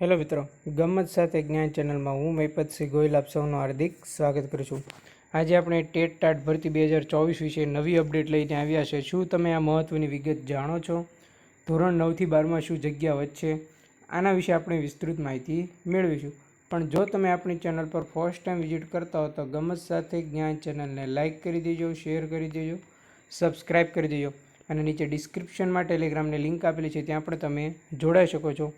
Hello મિત્રો ગમત સાથે જ્ઞાન ચેનલમાં હું મહિપતસિંહ ગોયલ આપ સૌનું હાર્દિક સ્વાગત કરું છું. આજે આપણે ટેટ ટાટ ભરતી બે હજાર ચોવીસ વિશે નવી અપડેટ લઈને આવ્યા છે. શું તમે આ મહત્ત્વની વિગત જાણો છો? ધોરણ નવથી બારમાં શું જગ્યા વધશે આના વિશે આપણે વિસ્તૃત માહિતી મેળવીશું. પણ જો તમે આપણી ચેનલ પર ફર્સ્ટ ટાઈમ વિઝિટ કરતા હો તો ગમત સાથે જ્ઞાન ચેનલને લાઇક કરી દેજો, શેર કરી દેજો, સબસ્ક્રાઇબ કરી દેજો અને નીચે ડિસ્ક્રિપ્શનમાં ટેલિગ્રામની લિંક આપેલી છે, ત્યાં પણ તમે જોડાઈ શકો છો.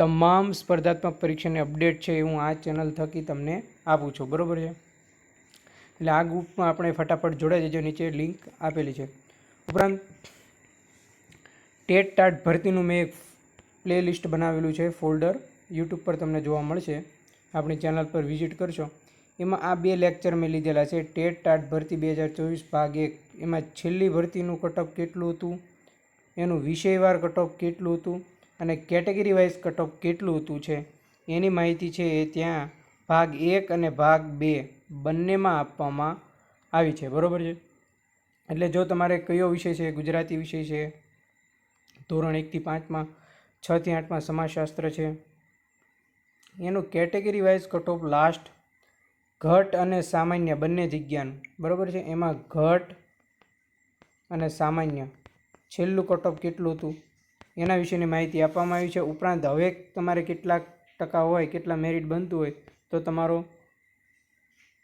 તમામ સ્પર્ધાત્મક પરીક્ષાની અપડેટ છે એ હું આ ચેનલ થકી તમને આપું છું. બરાબર છે? એટલે આ ગ્રુપમાં આપણે ફટાફટ જોડાઈ જજો. નીચે લિંક આપેલી છે. ઉપરાંત, ટેટ ટાટ ભરતીનું મેં એક પ્લે લિસ્ટ બનાવેલું છે, ફોલ્ડર. યુટ્યુબ પર તમને જોવા મળશે. આપણી ચેનલ પર વિઝિટ કરશો. એમાં આ બે લેક્ચર મેં લીધેલા છે. ટેટ ટાટ ભરતી બે હજાર ચોવીસ ભાગ એક. એમાં છેલ્લી ભરતીનું કટઓફ કેટલું હતું? એનું વિષયવાર કટઓફ કેટલું હતું? અને કેટેગરી વાઇઝ કટઓફ કેટલું હતું છે? એની માહિતી છે એ ત્યાં ભાગ એક અને ભાગ બે બંનેમાં આપવામાં આવી છે. બરાબર છે? એટલે જો તમારે કયો વિષય છે? ગુજરાતી વિષય છે, ધોરણ એકથી પાંચમાં છથી આઠમાં સમાજશાસ્ત્ર છે. એનું કેટેગરી વાઇઝ કટઓફ લાસ્ટ ઘટ અને સામાન્ય બંને જગ્યાનું. બરાબર છે? એમાં ઘટ અને સામાન્ય. છેલ્લું કટઓફ કેટલું હતું? એના વિશેની માહિતી આપવામાં આવી છે. ઉપરાંત હવે તમારે કેટલાક ટકા હોય, કેટલા મેરિટ બનતું હોય, તો તમારો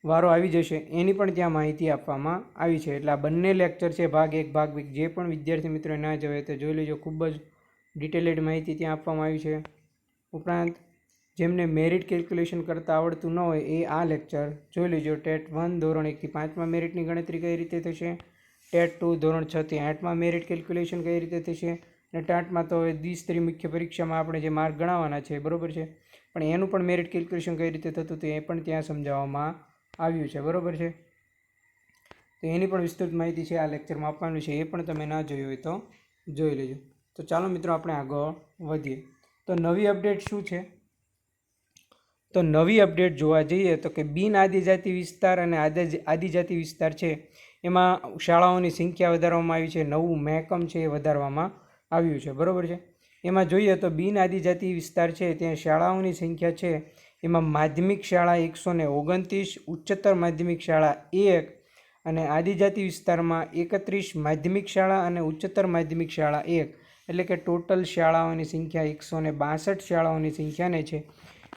વારો આવી જશે. એની પણ ત્યાં માહિતી આપવામાં આવી છે. એટલે આ બંને લેક્ચર છે, ભાગ એક, ભાગ બે જે પણ વિદ્યાર્થી મિત્રો ના જવે તે જોઈ લેજો. ખૂબ જ ડિટેલેડ માહિતી ત્યાં આપવામાં આવી છે. ઉપરાંત જેમને મેરિટ કેલ્ક્યુલેશન કરતાં આવડતું ન હોય, એ આ લેક્ચર જોઈ લેજો. ટેટ વન, ધોરણ એકથી પાંચમાં મેરિટની ગણતરી કઈ રીતે થશે? ટેટ ટુ, ધોરણ છથી આઠમાં મેરિટ કેલ્ક્યુલેશન કઈ રીતે થશે? અને ટાટમાં તો દ્વિસ્તરી મુખ્ય પરીક્ષામાં આપણે જે માર્ક ગણાવવાના છે બરાબર છે. પણ એનું પણ મેરિટ કેલ્ક્યુલેશન કઈ રીતે થતું હતું એ પણ ત્યાં સમજાવવામાં આવ્યું છે. બરાબર છે? તો એની પણ વિસ્તૃત માહિતી છે આ લેક્ચરમાં આપવાનું છે. એ પણ તમે ના જોયું હોય તો જોઈ લેજો. તો ચાલો મિત્રો આપણે આગળ વધીએ. તો નવી અપડેટ શું છે? તો નવી અપડેટ જોવા જઈએ તો કે બિન આદિજાતિ વિસ્તાર અને આદિ આદિજાતિ વિસ્તાર છે. એમાં શાળાઓની સંખ્યા વધારવામાં આવી છે. નવું મહેકમ છે એ વધારવામાં આવ્યું છે. બરાબર છે? એમાં જોઈએ તો બિન આદિજાતિ વિસ્તાર છે, ત્યાં શાળાઓની સંખ્યા છે. એમાં માધ્યમિક શાળા એકસો ને ઓગણત્રીસ, ઉચ્ચતર માધ્યમિક શાળા એક અને આદિજાતિ વિસ્તારમાં એકત્રીસ, માધ્યમિક શાળા અને ઉચ્ચતર માધ્યમિક શાળા એક. એટલે કે ટોટલ શાળાઓની સંખ્યા એકસો ને બાસઠ શાળાઓની સંખ્યાને છે,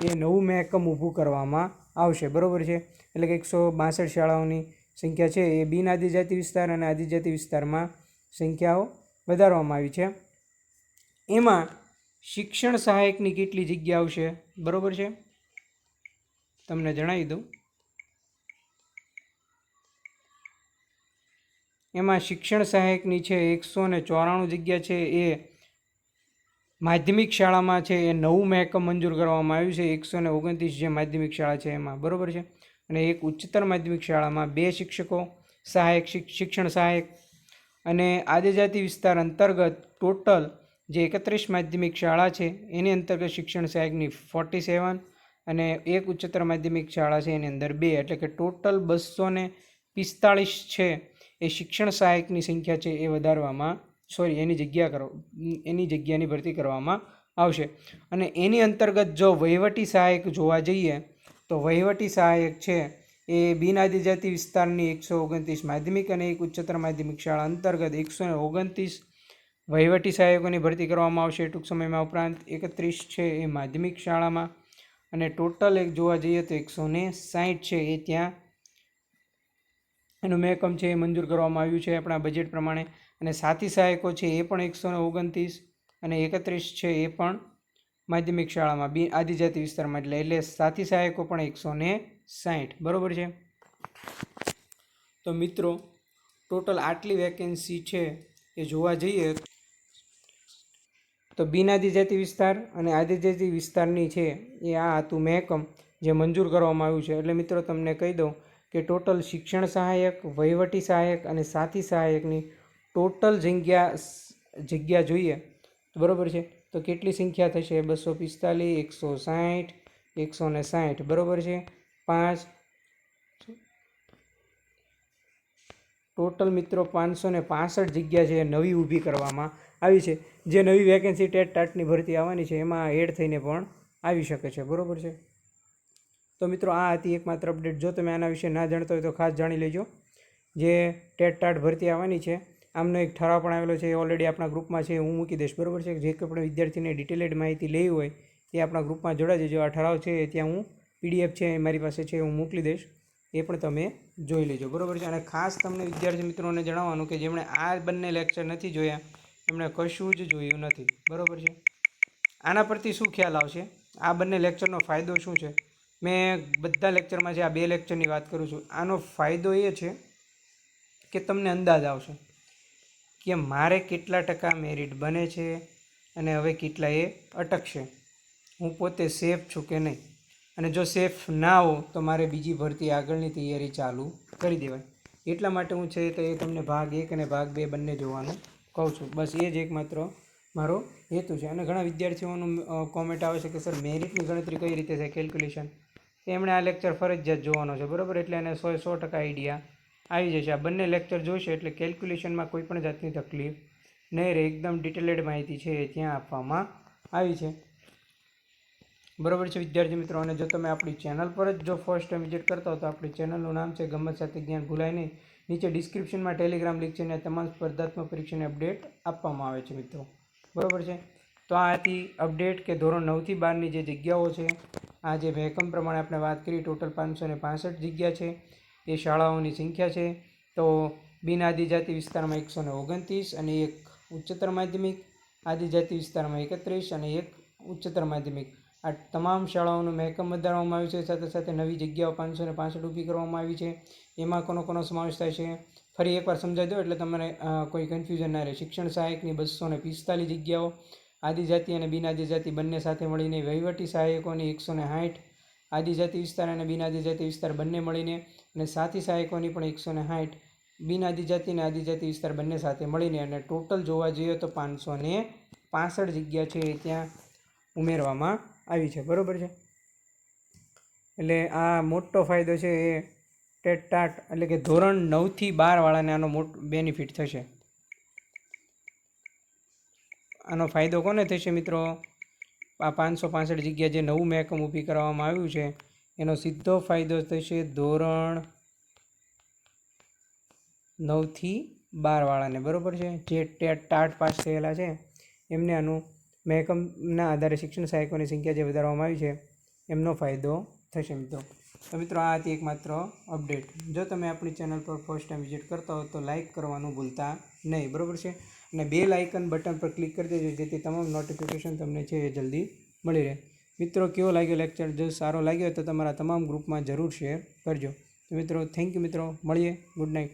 એ નવું મહેકમ ઊભું કરવામાં આવશે. બરાબર છે? એટલે કે એકસો બાસઠ શાળાઓની સંખ્યા છે, એ બિન આદિજાતિ વિસ્તાર અને આદિજાતિ વિસ્તારમાં સંખ્યાઓ વધારવામાં આવી છે. એમાં શિક્ષણ સહાયકની કેટલી જગ્યા આવશે? બરાબર છે? તમને જણાવી દઉં. એમાં શિક્ષણ સહાયકની છે એકસો ને ચોરાણું જગ્યા છે. એ માધ્યમિક શાળામાં છે. એ નવું મહેકમ મંજૂર કરવામાં આવ્યું છે. એકસો ને ઓગણત્રીસ જે માધ્યમિક શાળા છે એમાં. બરાબર છે? અને એક ઉચ્ચતર માધ્યમિક શાળામાં બે શિક્ષકો, સહાયક શિક્ષણ સહાયક અને આદિજાતિ વિસ્તાર અંતર્ગત ટોટલ જે એકત્રીસ માધ્યમિક શાળા છે, એની અંતર્ગત શિક્ષણ સહાયકની ફોર્ટી સેવન અને એક ઉચ્ચતર માધ્યમિક શાળા છે, એની અંદર બે. એટલે કે ટોટલ બસો ને પિસ્તાળીસ છે, એ શિક્ષણ સહાયકની સંખ્યા છે, એ વધારવામાં સોરી એની જગ્યા કરો, એની જગ્યાની ભરતી કરવામાં આવશે. અને એની અંતર્ગત જો વહીવટી સહાયક જોવા જઈએ, તો વહીવટી સહાયક છે એ બિન આદિજાતિ વિસ્તારની એકસો ઓગણત્રીસ માધ્યમિક અને એક ઉચ્ચતર માધ્યમિક શાળા અંતર્ગત એકસો ઓગણત્રીસ વહીવટી સહાયકોની ભરતી કરવામાં આવશે. ટૂંક સમયમાં ઉપરાંત એકત્રીસ છે એ માધ્યમિક શાળામાં અને ટોટલ એક જોવા જઈએ તો એકસો ને સાહીઠ છે એ ત્યાં એનું મહેકમ છે એ મંજૂર કરવામાં આવ્યું છે આપણા બજેટ પ્રમાણે. અને સાથી સહાયકો છે એ પણ એકસો ઓગણત્રીસ અને એકત્રીસ છે એ પણ માધ્યમિક શાળામાં બિન આદિજાતિ વિસ્તારમાં. એટલે એટલે સાથી સહાયકો પણ એકસો ને સાહીઠ બરાબર છે? તો મિત્રો, ટોટલ આટલી વેકેન્સી છે એ જોવા જઈએ તો બિન આદિજાતિ વિસ્તાર અને આદિજાતિ વિસ્તારની છે એ આ હતું મહેકમ જે મંજૂર કરવામાં આવ્યું છે. એટલે મિત્રો, તમને કહી દઉં કે ટોટલ શિક્ષણ સહાયક, વહીવટી સહાયક અને સાથી સહાયકની ટોટલ જગ્યા જગ્યા જોઈએ. બરાબર છે? તો કેટલી સંખ્યા થશે? બસો પિસ્તાલીસ, એકસો સાઠ એકસો ને સાઠ બરાબર છે? પાંચ. ટોટલ મિત્રો પાંચસો ને પાસઠ જગ્યા છે નવી ઊભી કરવામાં આવી છે. જે નવી વેકેન્સી ટેટ ટાટની ભરતી આવવાની છે, એમાં એડ થઈને પણ આવી શકે છે. બરાબર છે? તો મિત્રો, આ હતી એકમાત્ર અપડેટ જો તમે આના વિશે ના જાણતા હોય તો ખાસ જાણી લેજો. જે ટેટ ટાટ ભરતી આવવાની છે, આમનો એક ઠરાવ પણ આવેલો છે. એ ઓલરેડી આપણા ગ્રુપમાં છે, હું મૂકી દઈશ. બરાબર છે? જે કોઈ પણ વિદ્યાર્થીને ડિટેલેડ માહિતી લેવી હોય તે આપણા ગ્રુપમાં જોડાઈ જજો. આ ઠરાવ છે ત્યાં હું પીડીએફ છે એ મારી પાસે છે, હું મોકલી દઈશ. એ પણ તમે જોઈ લેજો, બરાબર છે? અને ખાસ તમને વિદ્યાર્થી મિત્રોને જણાવવાનું કે જેમણે આ બંને લેક્ચર નથી જોયા, એમણે કશું જ જોયું નથી, બરાબર છે? આના પરથી શું ખ્યાલ આવશે? આ બંને લેક્ચરનો ફાયદો શું છે? મેં બધા લેક્ચરમાં જે આ બે લેક્ચરની વાત કરું છું, આનો ફાયદો એ છે કે તમને અંદાજ આવશે કે મારે કેટલા ટકા મેરિટ બને છે અને હવે કેટલા એ અટકશે. હું પોતે સેફ છું કે નહીં? અને જો સેફ ના હો તો મારે બીજી ભરતી આગળની તૈયારી ચાલુ કરી દેવાય એટલા માટે હું છે તો એ તમને ભાગ એક અને ભાગ બે બંને જોવાનું કહું છું. બસ એ જ એકમાત્ર મારો હેતુ છે. અને ઘણા વિદ્યાર્થીઓનું કોમેન્ટ આવે છે કે, સર મેરિટની ગણતરી કઈ રીતે છે? કેલ્ક્યુલેશન એમણે આ લેક્ચર ફરજિયાત જોવાનો છે, બરાબર? એટલે એને સો સો ટકા આઈડિયા આવી જશે. આ બંને લેક્ચર જોઈશે એટલે કેલ્ક્યુલેશનમાં કોઈ પણ જાતની તકલીફ નહીં રહે. એકદમ ડિટેલેડ માહિતી છે એ ત્યાં આપવામાં આવી છે. બરાબર છે, વિદ્યાર્થી મિત્રો, અને જો તમે આપણી ચેનલ પર જ જો ફર્સ્ટ ટાઈમ વિઝિટ કરતા હો, તો આપણી ચેનલનું નામ છે ગમત સાથે જ્ઞાન ભૂલાય નહીં. નીચે ડિસ્ક્રિપ્શનમાં ટેલિગ્રામ લિંક છે, અને તમામ સ્પર્ધાત્મક પરીક્ષાની અપડેટ આપવામાં આવે છે, મિત્રો. બરાબર છે? તો આ હતી અપડેટ કે ધોરણ નવથી બારની જે જગ્યાઓ છે, આ જે વહેકમ પ્રમાણે આપણે વાત કરી ટોટલ પાંચસો ને પાંસઠ જગ્યા છે, એ શાળાઓની સંખ્યા છે. તો બિન આદિજાતિ વિસ્તારમાં એકસો ને ઓગણત્રીસ અને એક ઉચ્ચતર માધ્યમિક, આદિજાતિ વિસ્તારમાં એકત્રીસ અને એક ઉચ્ચતર માધ્યમિક. આ તમામ શાળાઓનું મહેકમ વધારવામાં આવ્યું છે. સાથે સાથે નવી જગ્યાઓ પાંચસો ને પાંસઠ ઊભી કરવામાં આવી છે. એમાં કોનો કોનો સમાવેશ થાય છે? ફરી એકવાર સમજાવી દો એટલે તમારે કોઈ કન્ફ્યુઝન ના રહે. શિક્ષણ સહાયકની બસો ને પિસ્તાલીસ જગ્યાઓ, આદિજાતિ અને બિન આદિજાતિ બંને સાથે મળીને વહીવટી સહાયકોની એકસો ને સાઠ, આદિજાતિ વિસ્તાર અને બિન આદિજાતિ વિસ્તાર બંને મળીને અને સાથી સહાયકોની પણ એકસો ને સાઠ બિન આદિજાતિ અને આદિજાતિ વિસ્તાર બંને સાથે મળીને અને ટોટલ જોવા જઈએ તો પાંચસો ને પાસઠ જગ્યા છે ત્યાં ઉમેરવામાં આવી છે, બરાબર છે? એટલે આ મોટો ફાયદો છે એ ટેટ ટાટ એટલે કે ધોરણ નવથી બારવાળાને આનો મોટો બેનિફિટ થશે. આનો ફાયદો કોને થશે મિત્રો? આ પાંચસો પાસઠ જગ્યા જે નવું મહેકમ ઊભી કરવામાં આવ્યું છે, એનો સીધો ફાયદો થશે ધોરણ નવથી બારવાળાને, બરાબર છે? જે ટેટ ટાટ પાસ થયેલા છે, એમને આનું મહેકમના આધારે શિક્ષણ સહાયકોની સંખ્યા જે વધારવામાં આવી છે, એમનો ફાયદો થશે મિત્રો. તો મિત્રો, આ હતી એકમાત્ર અપડેટ. જો તમે આપણી ચેનલ પર ફર્સ્ટ ટાઈમ વિઝિટ કરતા હો તો લાઇક કરવાનું ભૂલતા નહીં, બરાબર છે? અને બે લાઇકન બટન પર ક્લિક કરી દેજો, જેથી તમામ નોટિફિકેશન તમને છે એ જલ્દી મળી રહે. મિત્રો, કેવો લાગ્યો લેક્ચર જો સારો લાગ્યો તો તમારા તમામ ગ્રુપમાં જરૂર શેર કરજો. તો મિત્રો થેન્ક યુ મિત્રો. મળીએ. Good night